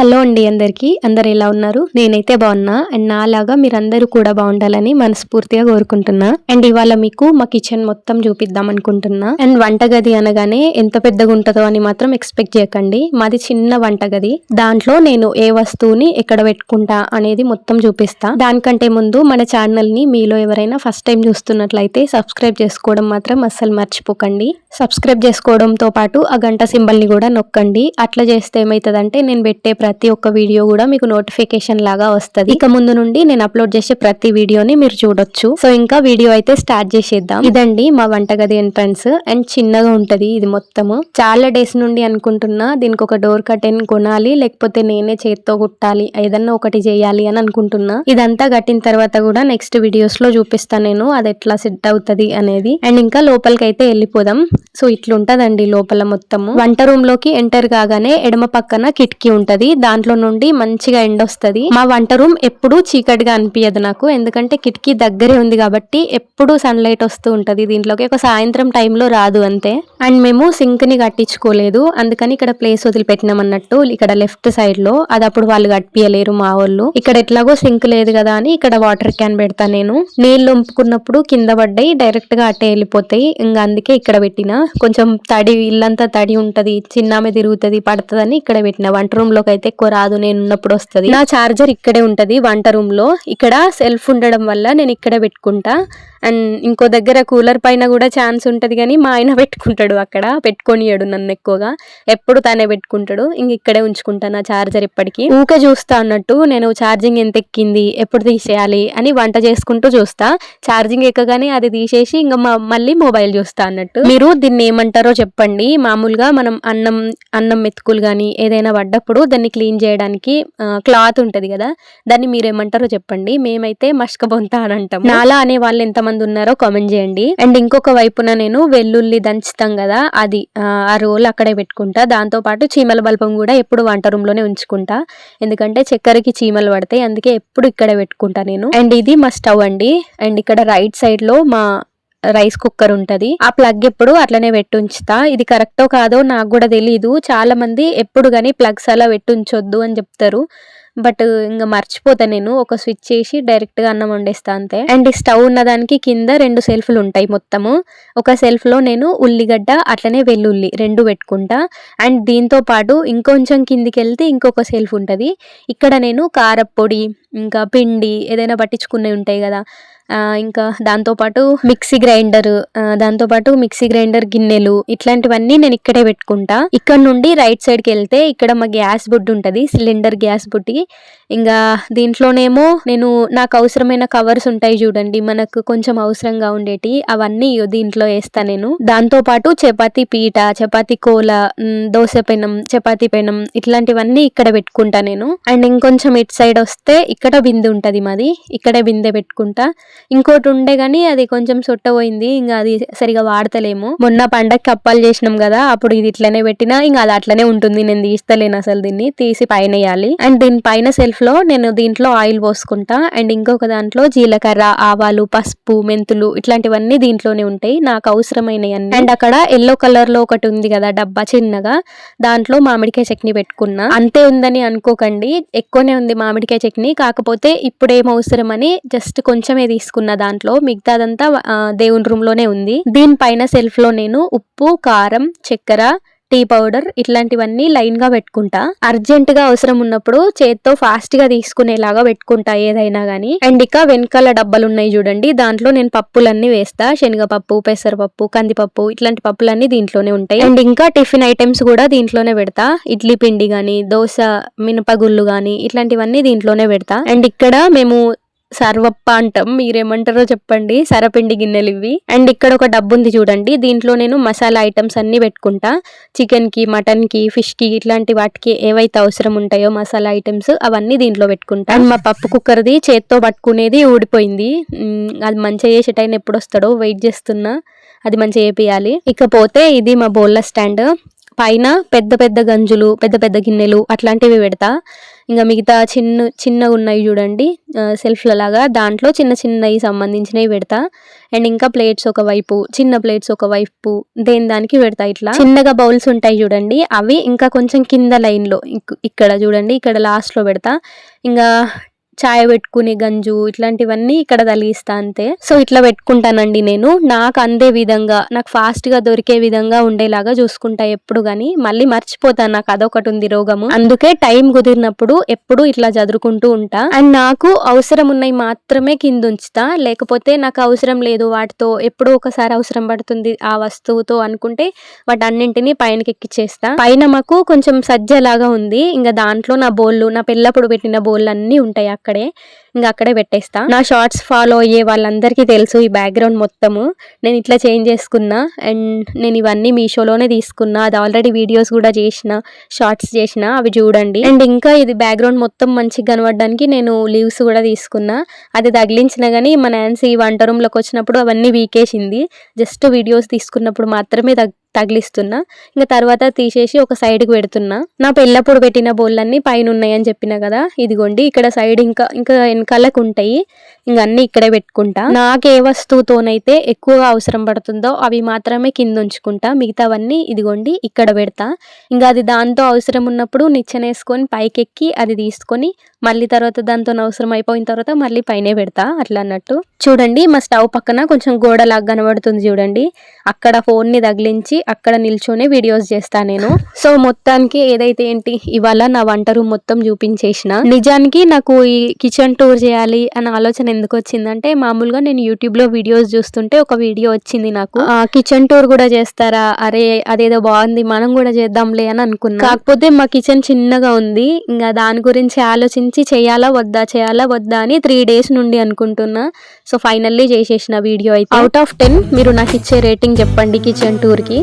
Hello అండి అందరికీ. అందరు ఎలా ఉన్నారు? నేనైతే బాగున్నా. అండ్ నాలాగా మీరందరూ కూడా బాగుండాలని మనస్ఫూర్తిగా కోరుకుంటున్నా. అండ్ ఇవాళ మీకు మా కిచెన్ మొత్తం చూపిద్దాం అనుకుంటున్నా. అండ్ వంటగది అనగానే ఎంత పెద్దగా ఉంటుందో అని మాత్రం ఎక్స్పెక్ట్ చేయకండి. మాది చిన్న వంటగది. దాంట్లో నేను ఏ వస్తువుని ఎక్కడ పెట్టుకుంటా అనేది మొత్తం చూపిస్తా. దానికంటే ముందు మన ఛానల్ని మీలో ఎవరైనా ఫస్ట్ టైం చూస్తున్నట్లయితే సబ్స్క్రైబ్ చేసుకోవడం మాత్రం అస్సలు మర్చిపోకండి. సబ్స్క్రైబ్ చేసుకోవడంతో పాటు ఆ గంట సింబల్ని కూడా నొక్కండి. అట్లా చేస్తే ఏమవుతుందంటే నేను పెట్టే ప్రతి ఒక్క వీడియో కూడా మీకు నోటిఫికేషన్ లాగా వస్తుంది. ఇక ముందు నుండి నేను అప్లోడ్ చేసే ప్రతి వీడియోని మీరు చూడొచ్చు. సో ఇంకా వీడియో అయితే స్టార్ట్ చేసేద్దాం. ఇదండి మా వంటగది ఎంట్రన్స్ అండ్ చిన్నగా ఉంటది ఇది మొత్తము. చాలా డేస్ నుండి అనుకుంటున్నా దీనికి ఒక డోర్ కర్టెన్ కొనాలి లేకపోతే నేనే చేత్తో కుట్టాలి ఏదన్నా ఒకటి చేయాలి అని అనుకుంటున్నా. ఇదంతా కట్టిన తర్వాత కూడా నెక్స్ట్ వీడియోస్లో చూపిస్తాను నేను అది ఎట్లా సెట్ అవుతది అనేది. అండ్ ఇంకా లోపలికి అయితే వెళ్ళిపోదాం. సో ఇట్లుంటదండి లోపల మొత్తము. వంట రూమ్లోకి ఎంటర్ కాగానే ఎడమ పక్కన కిటికీ ఉంటది. దాంట్లో నుండి మంచిగా ఎండ వస్తది. మా వంట రూమ్ ఎప్పుడు చీకటిగా అనిపించదు నాకు. ఎందుకంటే కిటికీ దగ్గరే ఉంది కాబట్టి ఎప్పుడు సన్ లైట్ వస్తూ ఉంటది దీంట్లోకి. ఒక సాయంత్రం టైంలో రాదు అంతే. అండ్ మేము సింక్ని కట్టించుకోలేదు. అందుకని ఇక్కడ ప్లేస్ వదిలిపెట్టినాం అన్నట్టు ఇక్కడ లెఫ్ట్ సైడ్లో అది అప్పుడు వాళ్ళు కట్టియలేరు మా వాళ్ళు. ఇక్కడ ఎట్లాగో సింక్ లేదు కదా అని ఇక్కడ వాటర్ క్యాన్ పెడతా నేను. నీళ్ళు వంపుకున్నప్పుడు కింద పడ్డాయి డైరెక్ట్గా అట్టే వెళ్ళిపోతాయి. ఇంకా అందుకే ఇక్కడ పెట్టిన. కొంచెం తడి ఇల్లంతా తడి ఉంటది. చిన్నామె తిరుగుతుంది పడుతుందని ఇక్కడ పెట్టిన. వంట రూమ్లోకి అయితే ఎక్కువ రాదు నేను ఉన్నప్పుడు వస్తుంది. నా చార్జర్ ఇక్కడే ఉంటుంది వంట రూమ్లో ఇక్కడ సెల్ఫ్ ఉండడం వల్ల నేను ఇక్కడే పెట్టుకుంటా. అండ్ ఇంకో దగ్గర కూలర్ పైన కూడా ఛాన్స్ ఉంటుంది కానీ మా ఆయన పెట్టుకుంటాడు అక్కడ. పెట్టుకొనియాడు నన్ను ఎక్కువగా. ఎప్పుడు తనే పెట్టుకుంటాడు. ఇంక ఇక్కడే ఉంచుకుంటాను ఆ చార్జర్ ఇప్పటికీ ఊకే చూస్తా అన్నట్టు నేను ఛార్జింగ్ ఎంత ఎక్కింది ఎప్పుడు తీసేయాలి అని వంట చేసుకుంటూ చూస్తా. ఛార్జింగ్ ఎక్కగానే అది తీసేసి ఇంకా మళ్ళీ మొబైల్ చూస్తా అన్నట్టు. మీరు దీన్ని ఏమంటారో చెప్పండి. మామూలుగా మనం అన్నం అన్నం మెతుకులు కానీ ఏదైనా పడ్డప్పుడు దాన్ని క్లీన్ చేయడానికి క్లాత్ ఉంటుంది కదా. దాన్ని మీరు ఏమంటారో చెప్పండి. మేమైతే మష్కబొంత అని అంటాం నాలా అనే వాళ్ళు ఎంతమంది మంది ఉన్నారో కామెంట్ చేయండి. అండ్ ఇంకొక వైపున నేను వెల్లుల్లి దంచుతాం కదా అది ఆ రోల్ అక్కడే పెట్టుకుంటా. దాంతో పాటు చీమల బల్పం కూడా ఎప్పుడు వంట రూమ్లోనే ఉంచుకుంటా. ఎందుకంటే చక్కెరకి చీమలు పడతాయి అందుకే ఎప్పుడు ఇక్కడే పెట్టుకుంటా నేను. అండ్ ఇది మా స్టవ్ అండి. అండ్ ఇక్కడ రైట్ సైడ్లో మా రైస్ కుక్కర్ ఉంటది. ఆ ప్లగ్ ఎప్పుడు అట్లనే పెట్టుంచుతా ఇది కరెక్టో కాదో నాకు కూడా తెలీదు. చాలా మంది ఎప్పుడు కానీ ప్లగ్స్ అలా పెట్టుంచొద్దు అని చెప్తారు. బట్ ఇంకా మర్చిపోతా నేను. ఒక స్విచ్ చేసి డైరెక్ట్గా అన్నం వండేస్తా అంతే. అండ్ ఈ స్టవ్ ఉన్న దానికి కింద రెండు సెల్ఫ్లు ఉంటాయి మొత్తము. ఒక సెల్ఫ్లో నేను ఉల్లిగడ్డ అట్లనే వెల్లుల్లి రెండు పెట్టుకుంటా. అండ్ దీంతో పాటు ఇంకొంచెం కిందికి వెళ్తే ఇంకొక సెల్ఫ్ ఉంటుంది. ఇక్కడ నేను కారపొడి ఇంకా పిండి ఏదైనా పట్టించుకునే ఉంటాయి కదా ఇంకా దాంతోపాటు మిక్సీ గ్రైండర్ దాంతోపాటు మిక్సీ గ్రైండర్ గిన్నెలు ఇట్లాంటివన్నీ నేను ఇక్కడే పెట్టుకుంటా. ఇక్కడ నుండి రైట్ సైడ్కి వెళ్తే ఇక్కడ మా గ్యాస్ బుడ్డి ఉంటుంది సిలిండర్ గ్యాస్ బుడ్డి ఇంకా దీంట్లోనేమో నేను నాకు అవసరమైన కవర్స్ ఉంటాయి చూడండి మనకు కొంచెం అవసరంగా ఉండేటి అవన్నీ దీంట్లో వేస్తా నేను. దాంతో పాటు చపాతీ పీట చపాతీ కోల దోశ పెనం చపాతీ పెనం ఇట్లాంటివన్నీ ఇక్కడ పెట్టుకుంటా నేను. అండ్ ఇంకొంచెం ఇటు సైడ్ వస్తే ఇక్కడ బిందె ఉంటుంది మాది ఇక్కడే బిందె పెట్టుకుంటా. ఇంకోటి ఉండే గానీ అది కొంచెం సొట్టపోయింది ఇంకా అది సరిగా వాడతలేము. మొన్న పండగకి అప్పాలు చేసినాం కదా అప్పుడు ఇది ఇట్లనే పెట్టినా ఇంకా అది అట్లనే ఉంటుంది. నేను తీస్తలేను అసలు దీన్ని. తీసి పైన వేయాలి. అండ్ దీని పైన సెల్ఫ్లో నేను దీంట్లో ఆయిల్ పోసుకుంటా. అండ్ ఇంకొక దాంట్లో జీలకర్ర ఆవాలు పసుపు మెంతులు ఇట్లాంటివన్నీ దీంట్లోనే ఉంటాయి. నాకు అవసరమైనవి అండ్ అక్కడ ఎల్లో కలర్లో ఒకటి ఉంది కదా డబ్బా చిన్నగా దాంట్లో మామిడికాయ చట్నీ పెట్టుకున్నా. అంతే ఉందని అనుకోకండి. ఎక్కువనే ఉంది మామిడికాయ చట్నీ. కాకపోతే ఇప్పుడు ఏం అవసరం అని జస్ట్ కొంచెమే తీసుకున్నా. తీసుకున్న దాంట్లో మిగతాదంతా దేవుని రూమ్లోనే ఉంది. దీనిపైన సెల్ఫ్లో నేను ఉప్పు కారం చక్కెర టీ పౌడర్ ఇట్లాంటివన్నీ లైన్గా పెట్టుకుంటా. అర్జెంట్గా అవసరం ఉన్నప్పుడు చేత్తో ఫాస్ట్గా తీసుకునేలాగా పెట్టుకుంటా ఏదైనా గానీ. అండ్ ఇక వెనకాల డబ్బాలు ఉన్నాయి చూడండి. దాంట్లో నేను పప్పులన్నీ వేస్తా. శనగపప్పు పెసరపప్పు కందిపప్పు ఇట్లాంటి పప్పులన్నీ దీంట్లోనే ఉంటాయి. అండ్ ఇంకా టిఫిన్ ఐటమ్స్ కూడా దీంట్లోనే పెడతా. ఇడ్లీ పిండి గానీ దోశ మినపగుళ్ళు గానీ ఇట్లాంటివన్నీ దీంట్లోనే పెడతా. అండ్ ఇక్కడ మేము సర్వప్ప అంటాం. మీరేమంటారో చెప్పండి. సరపిండి గిన్నెలు ఇవి అండ్ ఇక్కడ ఒక డబ్బు ఉంది చూడండి. దీంట్లో నేను మసాలా ఐటమ్స్ అన్ని పెట్టుకుంటా. చికెన్కి మటన్కి ఫిష్కి ఇట్లాంటి వాటికి ఏవైతే అవసరం ఉంటాయో మసాలా ఐటమ్స్ అవన్నీ దీంట్లో పెట్టుకుంటా. అండ్ మా పప్పు కుక్కర్ది చేత్తో పట్టుకునేది ఊడిపోయింది. అది మంచిగా చేసే టైం ఎప్పుడు వస్తాడో వెయిట్ చేస్తున్నా. అది మంచిగా వేపియాలి ఇకపోతే ఇది మా బోల్ల స్టాండ్. పైన పెద్ద పెద్ద గంజులు పెద్ద పెద్ద గిన్నెలు అట్లాంటివి పెడతా. ఇంకా మిగతా చిన్న చిన్నగా ఉన్నాయి చూడండి. సెల్ఫ్లలాగా దాంట్లో చిన్న చిన్నవి సంబంధించినవి పెడతా. అండ్ ఇంకా ప్లేట్స్ ఒక వైపు చిన్న ప్లేట్స్ ఒక వైపు దేని దానికి పెడతా ఇట్లా. చిన్నగా బౌల్స్ ఉంటాయి చూడండి. అవి ఇంకా కొంచెం కింద లైన్లో ఇక్కడ చూడండి. ఇక్కడ లాస్ట్లో పెడతా. ఇంకా చాయ్ పెట్టుకునే గంజు ఇట్లాంటివన్నీ ఇక్కడ తలిగిస్తా అంతే. సో ఇట్లా పెట్టుకుంటానండి నేను. నాకు అందే విధంగా నాకు ఫాస్ట్గా దొరికే విధంగా ఉండేలాగా చూసుకుంటా ఎప్పుడు గాని. మళ్ళీ మర్చిపోతాను నాకు అదొకటి ఉంది రోగము. అందుకే టైం కుదిరినప్పుడు ఎప్పుడు ఇట్లా చదువుకుంటూ ఉంటా. అండ్ నాకు అవసరం ఉన్నాయి మాత్రమే కింద ఉంచుతా లేకపోతే నాకు అవసరం లేదు వాటితో. ఎప్పుడో ఒకసారి అవసరం పడుతుంది ఆ వస్తువుతో అనుకుంటే వాటి అన్నింటినీ పైనకి ఎక్కిచ్చేస్తా పైన మాకు కొంచెం సజ్జలాగా ఉంది. ఇంకా దాంట్లో నా బోళ్ళు నా పిల్లప్పుడు పెట్టిన బోళ్ళు అన్ని ఉంటాయి అక్కడ. అక్కడే ఇంకా అక్కడే పెట్టేస్తా. నా షార్ట్స్ ఫాలో అయ్యే వాళ్ళందరికీ తెలుసు ఈ బ్యాక్గ్రౌండ్ మొత్తము. నేను ఇట్లా చేంజ్ చేసుకున్నా అండ్ నేను ఇవన్నీ మీషోలోనే తీసుకున్నా. అది ఆల్రెడీ వీడియోస్ కూడా చేసిన షార్ట్స్ చేసిన అవి చూడండి. అండ్ ఇంకా ఇది బ్యాక్గ్రౌండ్ మొత్తం మంచిగా కనబడడానికి నేను లీవ్స్ కూడా తీసుకున్నా. అది తగిలించిన కానీ మా నాన్సీ వంట రూమ్లోకి వచ్చినప్పుడు అవన్నీ వీకేసింది. జస్ట్ వీడియోస్ తీసుకున్నప్పుడు మాత్రమే తగ్ తగిలిస్తున్నా. ఇంకా తర్వాత తీసేసి ఒక సైడ్కి పెడుతున్నా. నా పెళ్ళప్పుడు పెట్టిన బోళ్ళన్నీ పైన ఉన్నాయని చెప్పిన కదా? ఇదిగోండి ఇక్కడ సైడ్ ఇంకా ఇంకా వెనకాలకు ఉంటాయి ఇంకా అన్ని ఇక్కడే పెట్టుకుంటా. నాకు ఏ వస్తువుతోనైతే ఎక్కువగా అవసరం పడుతుందో అవి మాత్రమే కింద ఉంచుకుంటా. మిగతావన్నీ ఇదిగోండి ఇక్కడ పెడతా. ఇంకా అది దాంతో అవసరం ఉన్నప్పుడు నిచ్చెనేసుకొని పైకెక్కి అది తీసుకొని మళ్ళీ తర్వాత దాంతో అవసరం అయిపోయిన తర్వాత మళ్ళీ పైనే పెడతా. అట్లా అన్నట్టు. చూడండి మా స్టవ్ పక్కన కొంచెం గోడలాగా కనబడుతుంది చూడండి. అక్కడ ఫోన్ని తగిలించి అక్కడ నిల్చొని వీడియోస్ చేస్తా నేను. సో మొత్తానికి ఏదైతే ఏంటి ఇవాళ నా వంట రూమ్ మొత్తం చూపించేసిన. నిజానికి నాకు ఈ కిచెన్ టూర్ చేయాలి అన్న ఆలోచన ఎందుకు వచ్చిందంటే మామూలుగా నేను యూట్యూబ్లో వీడియోస్ చూస్తుంటే ఒక వీడియో వచ్చింది నాకు. కిచెన్ టూర్ కూడా చేస్తారా? అరే అదేదో బాగుంది మనం కూడా చేద్దాంలే అని అనుకున్నా. కాకపోతే మా కిచెన్ చిన్నగా ఉంది. ఇంకా దాని గురించి ఆలోచించి చేయాలా వద్దా చేయాలా వద్దా అని త్రీ డేస్ నుండి అనుకుంటున్నా. సో ఫైనల్లీ చేసేసిన వీడియో అయితే. అవుట్ ఆఫ్ టెన్ మీరు నాకు ఇచ్చే రేటింగ్ చెప్పండి కిచెన్ టూర్కి.